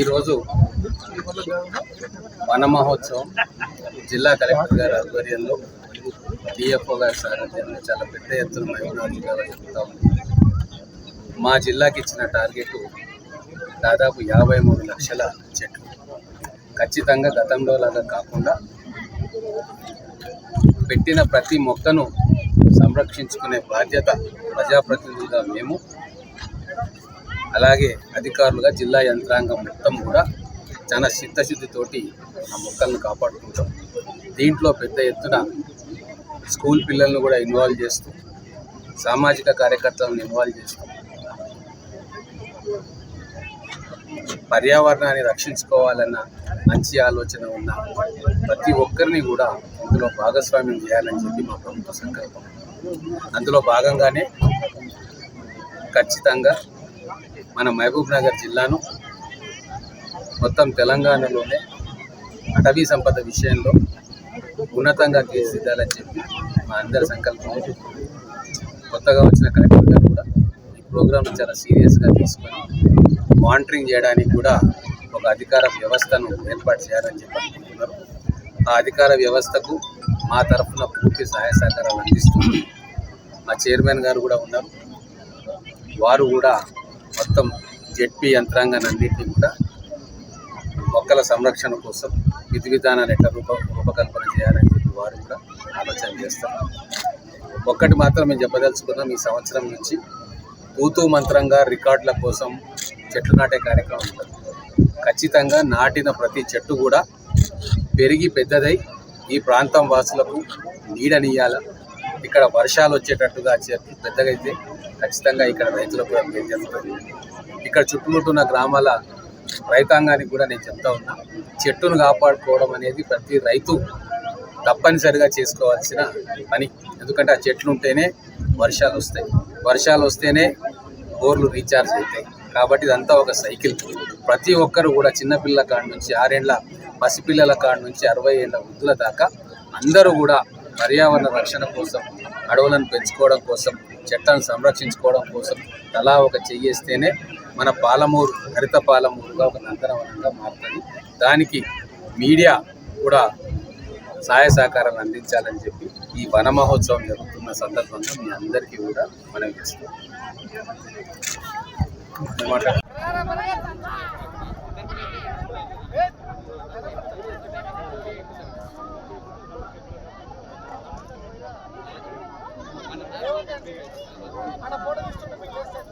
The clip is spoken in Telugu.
ఈరోజు వన మహోత్సవం జిల్లా కలెక్టర్ గారి ఆధ్వర్యంలో డిఎఫ్ఓ గారి సారథ్యంలో చాలా పెద్ద ఎత్తున మహిళాజుగా చెప్తా మా జిల్లాకి ఇచ్చిన టార్గెట్ దాదాపు యాభై మూడు లక్షల చెట్లు. ఖచ్చితంగా గతంలో లాగా కాకుండా పెట్టిన ప్రతి మొక్కను సంరక్షించుకునే బాధ్యత ప్రజాప్రతినిధులుగా మేము అలాగే అధికారులుగా జిల్లా యంత్రాంగం మొత్తం కూడా చాలా చిత్తశుద్ధితోటి ఆ మొక్కలను కాపాడుకుంటాం. దీంట్లో పెద్ద ఎత్తున స్కూల్ పిల్లలను కూడా ఇన్వాల్వ్ చేస్తూ సామాజిక కార్యకర్తలను ఇన్వాల్వ్ చేస్తూ పర్యావరణాన్ని రక్షించుకోవాలన్న మంచి ఆలోచన ఉన్న ప్రతి ఒక్కరిని కూడా ఇందులో భాగస్వామ్యం చేయాలని చెప్పి మా ప్రభుత్వ సంకల్పం. అందులో భాగంగానే ఖచ్చితంగా మన మహబూబ్ నగర్ జిల్లాను మొత్తం తెలంగాణలోనే అటవీ సంపద విషయంలో ఉన్నతంగా తీర్చిదిద్దాలని చెప్పి మా అందరి సంకల్పం. కొత్తగా వచ్చిన కలెక్టర్ గారు కూడా ఈ ప్రోగ్రామ్ చాలా సీరియస్గా తీసుకొని మానిటరింగ్ చేయడానికి కూడా ఒక అధికార వ్యవస్థను ఏర్పాటు చేయాలని చెప్పి అనుకుంటున్నారు. ఆ అధికార వ్యవస్థకు మా తరఫున పూర్తి సహాయ సహకారాలు అందిస్తుంది మా చైర్మన్ గారు కూడా ఉన్నారు. వారు కూడా మొత్తం జెడ్పీ యంత్రాంగాన్ని అన్నింటినీ కూడా మొక్కల సంరక్షణ కోసం విధి విధానాన్ని ఎట్లా రూప రూపకల్పన చేయాలని చెప్పి వారు కూడా ఆలోచన చేస్తారు. ఒక్కటి మాత్రం మేము చెప్పదలుచుకున్నాం ఈ సంవత్సరం నుంచి తూతూ మంత్రంగా రికార్డుల కోసం చెట్లు నాటే కార్యక్రమం ఉంటుంది. ఖచ్చితంగా నాటిన ప్రతి చెట్టు కూడా పెరిగి పెద్దదై ఈ ప్రాంతం వాసులకు నీడనియాల ఇక్కడ వర్షాలు వచ్చేటట్టుగా చెట్లు పెద్దగా అయితే ఖచ్చితంగా ఇక్కడ రైతులకు కూడా మేలు ఇక్కడ చుట్టుముట్టున్న గ్రామాల రైతాంగానికి కూడా నేను చెప్తా ఉన్నా చెట్టును కాపాడుకోవడం అనేది ప్రతి రైతు తప్పనిసరిగా చేసుకోవాల్సిన పని. ఎందుకంటే ఆ చెట్లు ఉంటేనే వర్షాలు వస్తాయి. వర్షాలు వస్తేనే బోర్లు రీఛార్జ్ అవుతాయి. కాబట్టి ఇదంతా ఒక సైకిల్. ప్రతి ఒక్కరు కూడా చిన్నపిల్లల కాడ నుంచి ఆరేండ్ల పసిపిల్లల కాడ నుంచి అరవై ఏళ్ళ వృద్ధుల దాకా అందరూ కూడా పర్యావరణ రక్షణ కోసం అడవులను పెంచుకోవడం కోసం చెట్లను సంరక్షించుకోవడం కోసం తలా ఒక చెయ్యేస్తేనే మన పాలమూరు హరిత పాలమూరుగా ఒక నందనవనంగా మారుతుంది. దానికి మీడియా కూడా సహాయ సహకారాలు అందించాలని చెప్పి ఈ వన మహోత్సవం జరుగుతున్న సందర్భంగా మీ అందరికీ కూడా మనం చేస్తాం అక్కడ ఫోటో తీసుకుంటే మీకు చేస్తాను